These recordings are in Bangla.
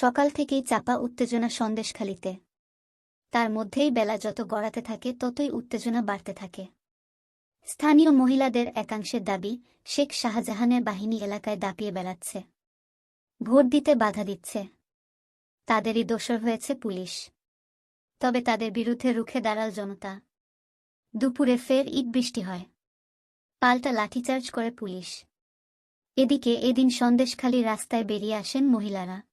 সকাল থেকেই চাপা উত্তেজনা সন্দেশখালিতে। তার মধ্যেই বেলা যত গড়াতে থাকে, ততই উত্তেজনা বাড়তে থাকে। স্থানীয় মহিলাদের একাংশের দাবি, শেখ শাহজাহানের বাহিনী এলাকায় দাপিয়ে বেড়াচ্ছে। ভোট দিতে বাধা দিচ্ছে। তাদেরই দোষর হয়েছে পুলিশ। তবে তাদের বিরুদ্ধে রুখে দাঁড়াল জনতা। দুপুরে ফের ইট বৃষ্টি হয়। পাল্টা লাঠিচার্জ করে পুলিশ। এদিকে এদিন সন্দেশখালী রাস্তায় বেরিয়ে আসেন মহিলারা।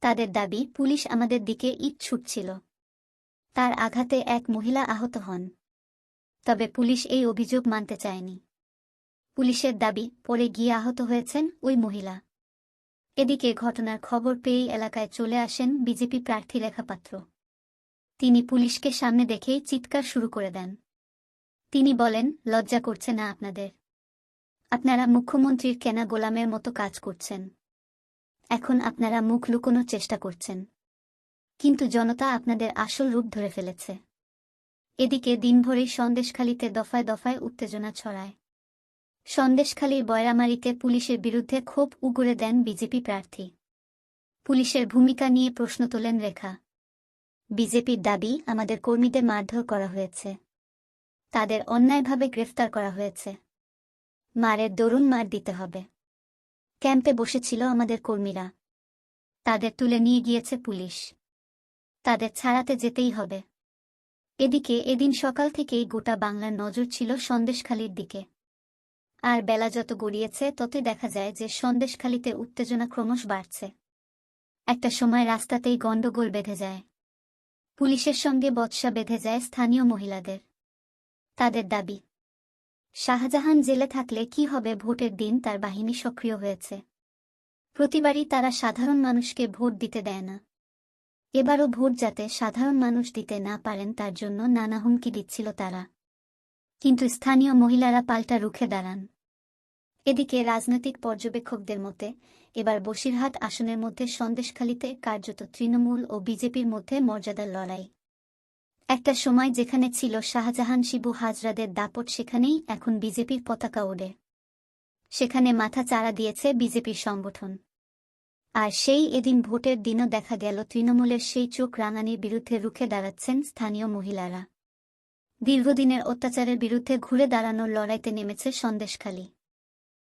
তাদের দাবি, পুলিশ আমাদের দিকে ইট ছুটছিল। তার আঘাতে এক মহিলা আহত হন। তবে পুলিশ এই অভিযোগ মানতে চায়নি। পুলিশের দাবি, পরে গিয়ে আহত হয়েছেন ওই মহিলা। এদিকে ঘটনার খবর পেয়েই এলাকায় চলে আসেন বিজেপি প্রার্থী লেখাপাত্র। তিনি পুলিশকে সামনে দেখেই চিৎকার শুরু করে দেন। তিনি বলেন, লজ্জা করছে না আপনাদের। আপনারা মুখ্যমন্ত্রীর কেনা গোলামের মতো কাজ করছেন। এখন আপনারা মুখ লুকোনোর চেষ্টা করছেন। কিন্তু জনতা আপনাদের আসল রূপ ধরে ফেলেছে। এদিকে দিনভরেই সন্দেশখালিতে দফায় দফায় উত্তেজনা ছড়ায়। সন্দেশখালীর বয়রামারিতে পুলিশের বিরুদ্ধে ক্ষোভ উগরে দেন বিজেপি প্রার্থী। পুলিশের ভূমিকা নিয়ে প্রশ্ন তোলেন রেখা। বিজেপির দাবি, আমাদের কর্মীদের মারধর করা হয়েছে। তাদের অন্যায়ভাবে গ্রেফতার করা হয়েছে। মারের দরুন মার দিতে হবে। ক্যাম্পে বসেছিল আমাদের কর্মীরা। তাদের তুলে নিয়ে গিয়েছে পুলিশ। তাদের ছাড়াতে যেতেই হবে। এদিকে এদিন সকাল থেকেই গোটা বাংলার নজর ছিল সন্দেশখালির দিকে। আর বেলা যত গড়িয়েছে, ততই দেখা যায় যে সন্দেশখালিতে উত্তেজনা ক্রমশ বাড়ছে। একটা সময় রাস্তাতেই গণ্ডগোল বেঁধে যায়। পুলিশের সঙ্গে বৎসা বেঁধে যায় স্থানীয় মহিলাদের। তাদের দাবি শাহজাহান জেলে থাকলে কি হবে ভোটের দিন তার বাহিনী সক্রিয় হয়েছে। প্রতিবারই তারা সাধারণ মানুষকে ভোট দিতে দেয় না। এবারও ভোট যাতে সাধারণ মানুষ দিতে না পারেন তার জন্য নানা হুমকি দিচ্ছিল তারা। কিন্তু স্থানীয় মহিলারা পাল্টা রুখে দাঁড়ান। এদিকে রাজনৈতিক পর্যবেক্ষকদের মতে, এবার বসিরহাট আসনের মধ্যে সন্দেশখালিতে কার্যত তৃণমূল ও বিজেপির মধ্যে মর্যাদার লড়াই। একটা সময় যেখানে ছিল শাহজাহান শিবু হাজরাদের দাপট, সেখানেই এখন বিজেপির পতাকা ওড়ে। সেখানে মাথা চাড়া দিয়েছে বিজেপির সংগঠন। আর সেই এদিন ভোটের দিনও দেখা গেল, তৃণমূলের সেই চোখ রাঙানির বিরুদ্ধে রুখে দাঁড়াচ্ছেন স্থানীয় মহিলারা। দীর্ঘদিনের অত্যাচারের বিরুদ্ধে ঘুরে দাঁড়ানোর লড়াইতে নেমেছে সন্দেশখালী।